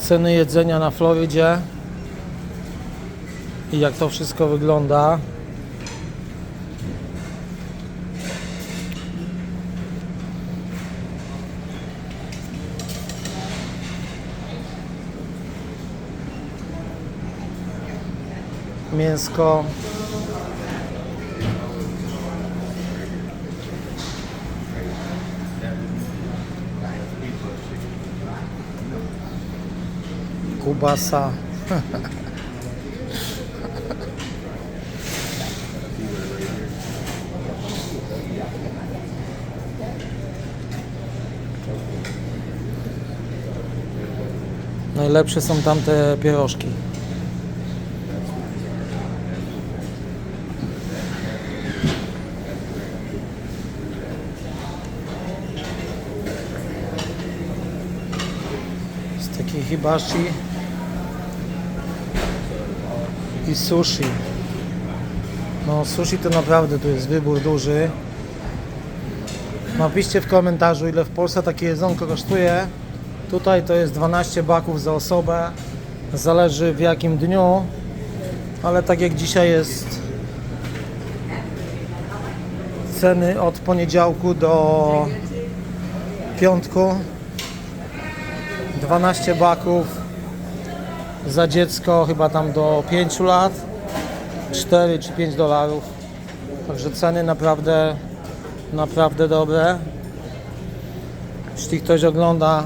ceny jedzenia na Florydzie i jak to wszystko wygląda. Mięsko. Kubasa. Najlepsze są tamte pierożki. Z takiej hibashi i sushi. No sushi to naprawdę tu jest wybór duży. Napiszcie w komentarzu ile w Polsce takie jedzonko kosztuje. Tutaj to jest 12 baków za osobę. Zależy w jakim dniu. Ale tak jak dzisiaj jest ceny od poniedziałku do piątku 12 baków za dziecko chyba tam do 5 lat. 4 czy 5 dolarów. Także ceny naprawdę naprawdę dobre. Jeśli ktoś ogląda